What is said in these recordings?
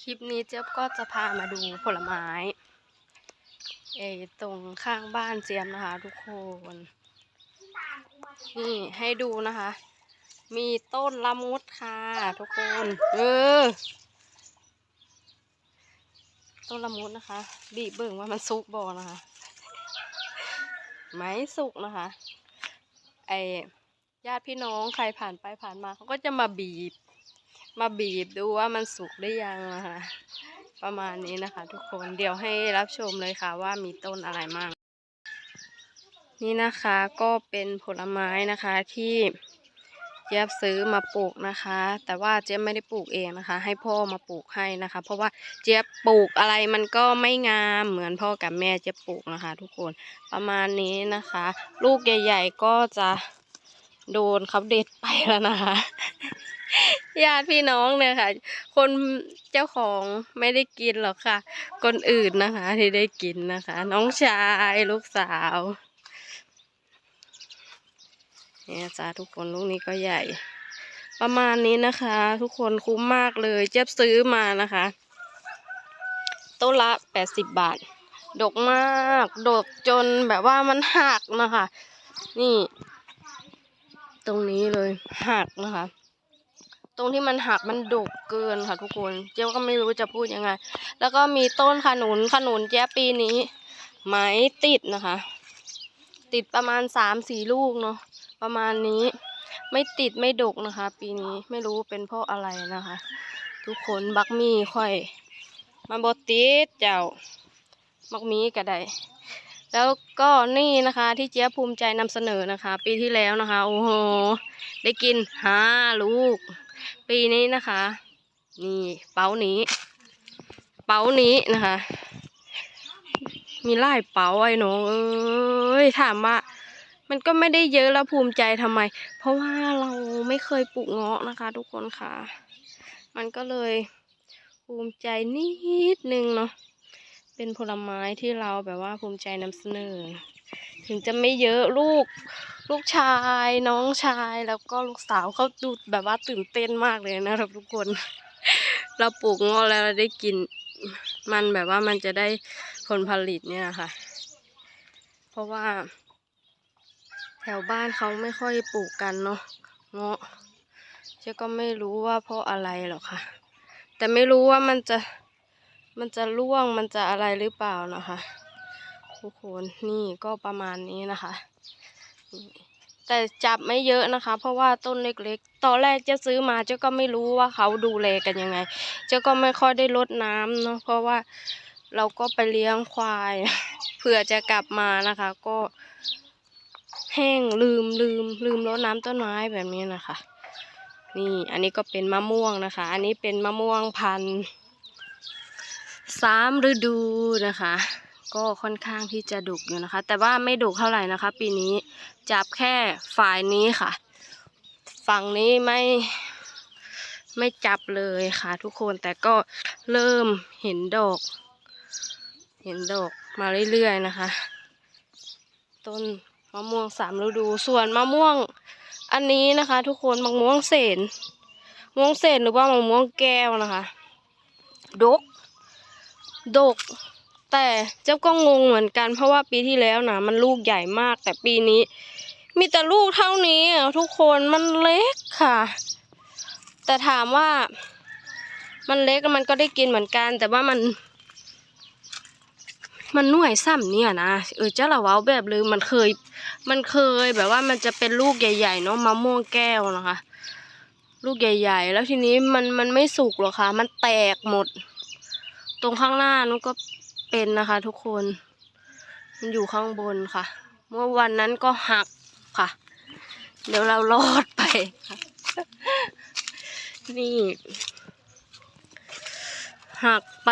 คลิปนี้เจี๊ยบก็จะพามาดูผลไม้เอตรงข้างบ้านเจี๊ยบนะคะ ทุกคนนี่ให้ดูนะคะ มีต้นละมุดค่ะ ทุกคนเออต้นละมุดนะคะ บีบเบิ่งว่ามันสุกบอนะคะไม่สุกนะคะ ไอญาติพี่น้องใครผ่านไปผ่านมาเขาก็จะมาบีบ มาบีบดูว่ามันสุกได้ยังนะคะประมาณนี้นะคะ ทุกคนเดี๋ยวให้รับชมเลยค่ะว่ามีต้นอะไรมั่งนี่นะคะก็เป็นผลไม้นะคะที่เจี๊ยบซื้อมาปลูกนะคะ แต่ว่าเจี๊ยบไม่ได้ปลูกเองนะคะ ให้พ่อมาปลูกให้นะคะ เพราะว่าเจี๊ยบปลูกอะไรมันก็ไม่งามเหมือนพ่อกับแม่เจี๊ยบปลูกนะคะ ทุกคนประมาณนี้นะคะ ลูกใหญ่ ๆ ก็จะโดนเขาเด็ดไปแล้วนะคะ ญาติพี่น้องเนี่ยค่ะ คนเจ้าของไม่ได้กินหรอกค่ะ คนอื่นนะคะ ที่ได้กินนะคะ น้องชายลูกสาวเนี่ยจ้าทุกคนลูกนี้ก็ใหญ่ ประมาณนี้นะคะ ทุกคนคุ้มมากเลยเจ็บซื้อมานะคะต้นละแปดสิบบาท ดกมาก ดกจนแบบว่ามันหักนะคะ นี่ ตรงนี้เลยหักนะคะ ตรงที่มันหักมันดกเกินค่ะทุกคน เจ๊ก็ไม่รู้จะพูดยังไง แล้วก็มีต้นขนุนขนุนแจ๊ปีนี้ไม้ติดนะคะ ติดประมาณสามสี่ลูกเนาะประมาณนี้ไม่ติดไม่ดกนะคะ ปีนี้ไม่รู้เป็นเพราะอะไรนะคะ ทุกคนบักมีค่อยมาบดติดเจ้าบักมีก็ได้แล้วก็นี่นะคะที่เจี๊ยบภูมิใจนำเสนอนะคะ ปีที่แล้วนะคะ โอ้โห ได้กินห้าลูก ปีนี้นะคะ นี่เป๋านี้ เป๋านี้นะคะ มีไล่เป๋าไอ้หนูเอ้ยถามว่ามันก็ไม่ได้เยอะแล้วภูมิใจทำไม เพราะว่าเราไม่เคยปลูกเงาะนะคะ ทุกคนค่ะ มันก็เลยภูมิใจนิดนึงเนาะเป็นผลไม้ที่เราแบบว่าภูมิใจนำเสนอ ถึงจะไม่เยอะลูก ลูกชายน้องชายแล้วก็ลูกสาวเขาดูแบบว่าตื่นเต้นมากเลยนะครับทุกคน เราปลูกเงาะแล้วเราได้กิน มันแบบว่ามันจะได้ผลผลิตเนี่ยค่ะ เพราะว่า แถวบ้านเขาไม่ค่อยปลูกกันเนาะเงาะเจ๊ก็ไม่รู้ว่าเพราะอะไรหรอกค่ะ แต่ไม่รู้ว่ามันจะมันจะร่วงมันจะอะไรหรือเปล่านะคะทุกคนนี่ก็ประมาณนี้นะคะ แต่จับไม่เยอะนะคะ เพราะว่าต้นเล็กๆ ตอนแรกเจะซื้อมาเจ้าก็ไม่รู้ว่าเขาดูแลกันยังไง เจ้าก็ไม่ค่อยได้รดน้ำเนาะเพราะว่าเราก็ไปเลี้ยงควายเผื่อจะกลับมานะคะ ก็แห้งลืมลืมลืมรดน้ำต้นไม้แบบนี้นะคะ นี่อันนี้ก็เป็นมะม่วงนะคะ อันนี้เป็นมะม่วงพันธุ์สามฤดูนะคะ ก็ค่อนข้างที่จะดุกอยู่นะคะ แต่ว่าไม่ดุเท่าไหร่นะคะ ปีนี้จับแค่ฝ่ายนี้ค่ะ ฝั่งนี้ไม่ไม่จับเลยค่ะทุกคนแต่ก็เริ่มเห็นดอก เห็นดอกมาเรื่อยๆนะคะ ต้นมะม่วงสามฤดูส่วนมะม่วงอันนี้นะคะ ทุกคนมะม่วงเสนมะม่วงเสนหรือว่ามะม่วงแก้วนะคะ ดก ดก แต่เจ้าก็งงเหมือนกัน เพราะว่าปีที่แล้วนะมันลูกใหญ่มาก แต่ปีนี้ มีแต่ลูกเท่านี้ทุกคนมันเล็กค่ะ แต่ถามว่า มันเล็กมันก็ได้กินเหมือนกัน แต่ว่ามัน มันหน่วยซ้ำเนี่ยนะเออเจ้าละว้าแบบลืมมันเคย มันเคยแบบว่ามันจะเป็นลูกใหญ่ๆเนาะมะม่วงแก้วนะคะ ลูกใหญ่ ๆ แล้วทีนี้มันมันไม่สุกหรอกค่ะ มันแตกหมด ตรงข้างหน้านู้นก็ เป็นนะคะ ทุกคน มันอยู่ข้างบนค่ะ เมื่อวันนั้นก็หักค่ะ เดี๋ยวเรารอดไปนี่ หักไป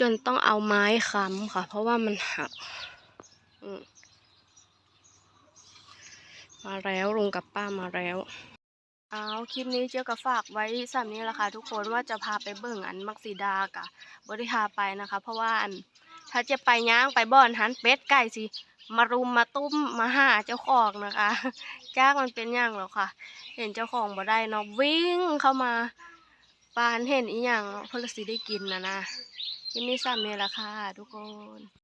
จนต้องเอาไม้ค้ำค่ะ เพราะว่ามันหักมมาแล้วลุงกับป้ามาแล้ว เอาคลิปนี้เจ้าก็ฝากไว้สำนี้แหละค่ะทุกคนว่าจะพาไปเบิ่งอันมักซีดากะบริพาไปนะคะ เพราะว่าอันถ้าจะไปย่างไปบ่อนหันเป็ดไก่สิมารุมมาตุ้มมาหาเจ้าของนะคะจ้ามันเป็นอย่างหรอกค่ะ เห็นเจ้าของบ่ได้เนาะวิ่งเข้ามาปานเห็นอีหยังเพื่อสิได้กินนะนะกินนี่ซ้ำนี่ยละค่ะทุกคน